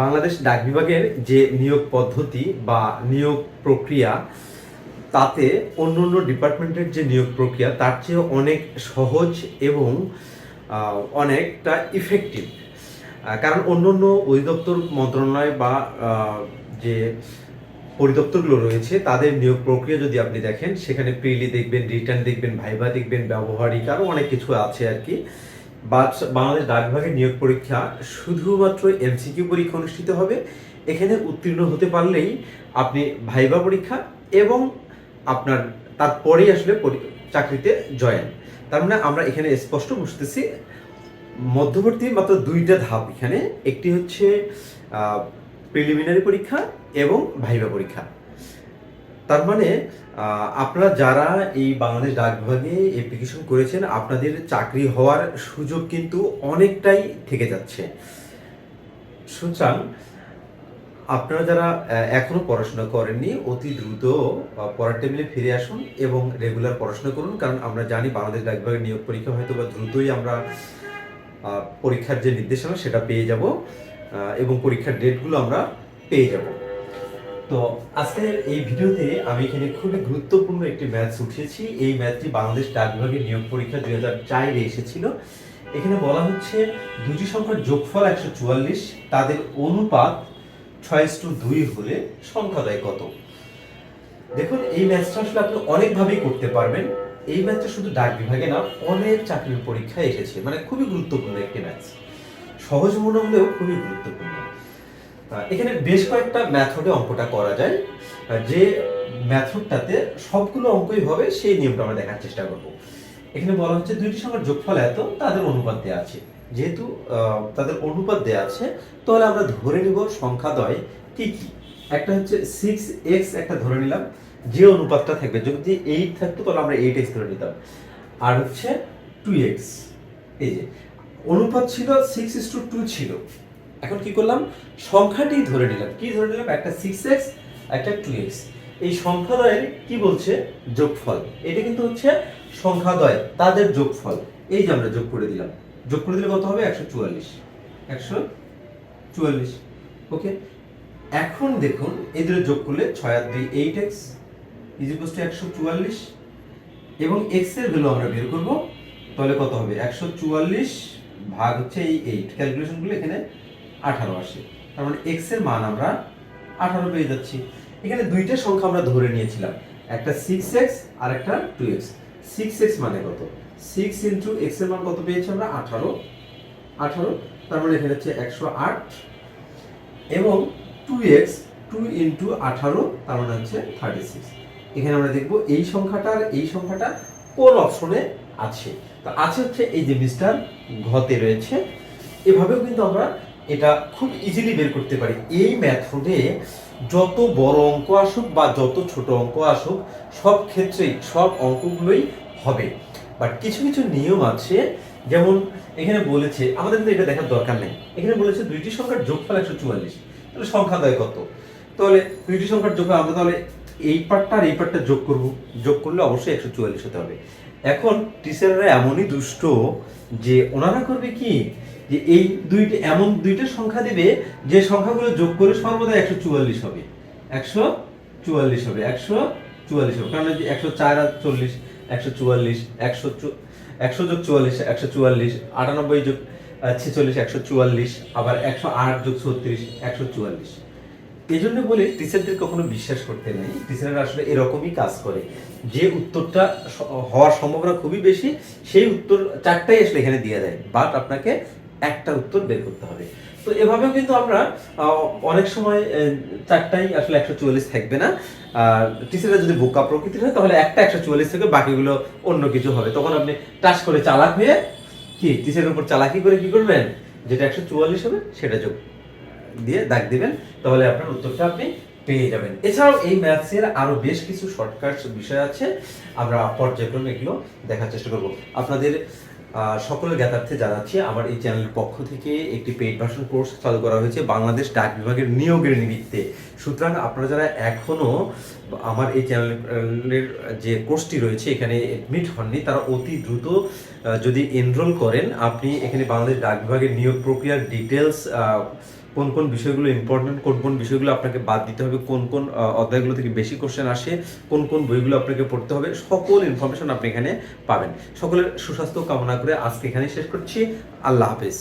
বাংলাদেশ ডাক বিভাগের যে নিয়োগ পদ্ধতি বা নিয়োগ প্রক্রিয়া, তাতে অন্য অন্য ডিপার্টমেন্টের যে নিয়োগ প্রক্রিয়া, তার চেয়ে অনেক সহজ এবং অনেকটা ইফেক্টিভ কারণ অন্য অন্য অধিদপ্তর মন্ত্রণালয় বা যে পরিদপ্তরগুলো রয়েছে, তাদের নিয়োগ প্রক্রিয়া যদি আপনি দেখেন, সেখানে প্রিলি দেখবেন রিটার্ন দেখবেন ভাইবা দেখবেন, ব্যবহারিক আরও অনেক কিছু আছে আর কি। বাংলাদেশ ডাক বিভাগের নিয়োগ পরীক্ষা শুধুমাত্র এমসিকিউ পরীক্ষা অনুষ্ঠিত হবে। এখানে উত্তীর্ণ হতে পারলেই আপনি ভাইবা পরীক্ষা এবং আপনার তারপরেই আসলে চাকরিতে জয়েন। তার মানে আমরা এখানে স্পষ্ট বুঝতেছি, মধ্যবর্তী মাত্র দুইটা ধাপ এখানে। একটি হচ্ছে প্রিলিমিনারি পরীক্ষা এবং ভাইবা পরীক্ষা। তার মানে আপনারা যারা এই বাংলাদেশ ডাক বিভাগে অ্যাপ্লিকেশন করেছেন আপনাদের চাকরি হওয়ার সুযোগ কিন্তু অনেকটাই থেকে যাচ্ছে। সুতরাং আপনারা যারা আহ, এখনও পড়াশোনা করেননি অতি দ্রুত পড়ার টেবিলে ফিরে আসুন এবং রেগুলার পড়াশোনা করুন কারণ আমরা জানি বাংলাদেশ ডাক বিভাগের নিয়োগ পরীক্ষা হয়তো বা দ্রুতই আমরা পরীক্ষার যে নির্দেশনা সেটা পেয়ে যাব এবং পরীক্ষার ডেটগুলো আমরা পেয়ে যাব। তো আজকের এই ভিডিওতে আমি এখানে খুবই গুরুত্বপূর্ণ একটি ম্যাথস উঠিয়েছি। এই ম্যাথটি বাংলাদেশ ডাক বিভাগের নিয়োগ পরীক্ষা দুই হাজার চারে এসেছিল। এখানে বলা হচ্ছে, দুটি সংখ্যার যোগফল একশো চুয়াল্লিশ, তাদের অনুপাত ছয় টু দুই হলে সংখ্যাদয় কত? দেখুন, এই ম্যাথটা আসলে আপনি অনেকভাবেই করতে পারবেন। এই ম্যাথটা শুধু ডাক বিভাগে না, অনেক চাকরির পরীক্ষায় এসেছে। মানে খুবই গুরুত্বপূর্ণ একটি ম্যাথ সহজ মনে হলেও খুবই গুরুত্বপূর্ণ। এখানে বেশ কয়েকটা ম্যাথডে অঙ্কটা করা যায়। যে ম্যাথডটাতে সবগুলো অঙ্কই হবে, সেই নিয়মটা আমরা দেখার চেষ্টা করব। এখানে বলা হচ্ছে দুইটি সংখ্যার যোগফল এত, তাদের অনুপাত দেওয়া আছে। যেহেতু তাদের অনুপাত দেওয়া আছে, তাহলে আমরা ধরে নিব সংখ্যাদ্বয় কি কি। একটা হচ্ছে সিক্স এক্স একটা ধরে নিলাম, যে অনুপাতটা থাকবে, যদি এইট থাকতো, তাহলে আমরা এইট এক্স ধরে নিতাম। আর হচ্ছে টু এক্স এই যে, অনুপাত ছিল সিক্স ইস টু টু ছিল। এখন কি করলাম? সংখ্যাটি ধরে নিলাম। কি ধরে নিলাম? একটা সিক্স এক্স একটা টু এক্স এই সংখ্যাদ্বয়ের কি বলছে? যোগফল। এটা কিন্তু হচ্ছে সংখ্যাদ্বয়, তাদের যোগফল। এই যে আমরা যোগ করে দিলাম। যোগ করে দিলে কত হবে? একশো চুয়াল্লিশ। একশো চুয়াল্লিশ। ওকে? এখন দেখুন, এদের যোগ করলে ছয় আর দুই এইট এক্স ইজিকোস টু একশো চুয়াল্লিশ। এবং এক্সের ভ্যালু আমরা বের করব, তাহলে কত হবে? একশো চুয়াল্লিশ ভাগ হচ্ছে এই এইট ক্যালকুলেশনগুলো এখানে আঠারো আসে। তার মানে এক্সের মান আমরা আঠারো পেয়ে যাচ্ছি। এখানে দুইটা সংখ্যা আমরা ধরে নিয়েছিলাম। একটা সিক্স এক্স আর একটা টু এক্স সিক্স এক্স মানে কত? সিক্স ইন্টু এক্সের মান কত পেয়েছি আমরা? আঠারো। আঠারো, তার মানে এখানে হচ্ছে একশো আট। এবং টু এক্স টু ইন্টু আঠারো, তার মানে হচ্ছে থার্টি সিক্স এখানে আমরা দেখব এই সংখ্যাটা আর এই সংখ্যাটা কোন অপশনে আছে। তো আছে হচ্ছে এই যে মিস্টার ঘতে রয়েছে। এভাবেও কিন্তু আমরা এটা খুব ইজিলি বের করতে পারি। এই মেথডে যত বড় অঙ্ক আসুক বা যত ছোট অঙ্ক আসুক, সব ক্ষেত্রেই, সব অঙ্কগুলোই হবে। বাট কিছু কিছু নিয়ম আছে, যেমন এখানে বলেছে, আমাদের কিন্তু এটা দেখার দরকার নেই। এখানে বলেছে দুইটি সংখ্যার যোগফল একশো চুয়াল্লিশ। তাহলে সংখ্যা দেয় কত? তাহলে দুইটি সংখ্যার যোগ আমরা তাহলে এই পার্টটা আর এই পার্টটা যোগ করব। যোগ করলে অবশ্যই একশো চুয়াল্লিশ হতে হবে। এখন টিচাররা এমনই দুষ্ট যে ওনারা করবে কি? যে এই দুইটি, এমন দুইটা সংখ্যা দেবে যে সংখ্যাগুলো যোগ করে সর্বদা একশো চুয়াল্লিশ হবে। একশো চুয়াল্লিশ হবে, একশো চুয়াল্লিশ হবে। কারণ একশো চার আর চল্লিশ, একশো চুয়াল্লিশ, একশো একশো যোগ চুয়াল্লিশ, একশো চুয়াল্লিশ, আটানব্বই যোগ ছেচল্লিশ, একশো চুয়াল্লিশ, আবার একশো আট যোগ ছত্রিশ, একশো চুয়াল্লিশ। এই জন্য বলে, টিচারদের কখনো বিশ্বাস করতে নেই। টিচাররা আসলে এরকমই কাজ করে। যে উত্তরটা হওয়ার সম্ভাবনা খুবই বেশি, সেই উত্তর চারটাই আসলে এখানে দিয়ে দেয়। বাট আপনাকে একটা উত্তর বের করতে হবে। তো এভাবেও কিন্তু আমরা অনেক সময় চারটাই আসলে একশো চুয়াল্লিশ থাকবে না। আর টিচাররা যদি বোকা প্রকৃতির হয়, তাহলে একটা একশো চুয়াল্লিশ থেকে বাকিগুলো অন্য কিছু হবে। তখন আপনি টাচ করে চালাক হয়ে কি টিচারের উপর চালাকি করে কি করবেন? যেটা একশো চুয়াল্লিশ হবে, সেটা যোগ দিয়ে দাগ দিবেন। তাহলে আপনার উত্তরটা আপনি পেয়ে যাবেন। এছাড়াও এই ম্যাথসের আরও বেশ কিছু শর্টকাট বিষয় আছে। আমরা পর্যায়ক্রমে এগুলো দেখার চেষ্টা করব। আপনাদের সকলের জ্ঞাতার্থে জানাচ্ছি, আমার এই চ্যানেলের পক্ষ থেকে একটি পেইড ভার্সন কোর্স চালু করা হয়েছে বাংলাদেশ ডাক বিভাগের নিয়োগের নিমিত্তে। সুতরাং আপনারা যারা এখনও আমার এই চ্যানেলের যে কোর্সটি রয়েছে, এখানে এডমিট হননি, তারা অতি দ্রুত যদি এনরোল করেন, আপনি এখানে বাংলাদেশ ডাক বিভাগের নিয়োগ প্রক্রিয়ার ডিটেলস কোন কোন বিষয়গুলো ইম্পর্টেন্ট কোন কোন বিষয়গুলো আপনাকে বাদ দিতে হবে, কোন কোন অধ্যায়গুলো থেকে বেশি কোশ্চেন আসে, কোন কোন বইগুলো আপনাকে পড়তে হবে, সকল ইনফরমেশন আপনি এখানে পাবেন। সকলের সুস্বাস্থ্য কামনা করে আজকে এখানে শেষ করছি। আল্লাহ হাফেজ।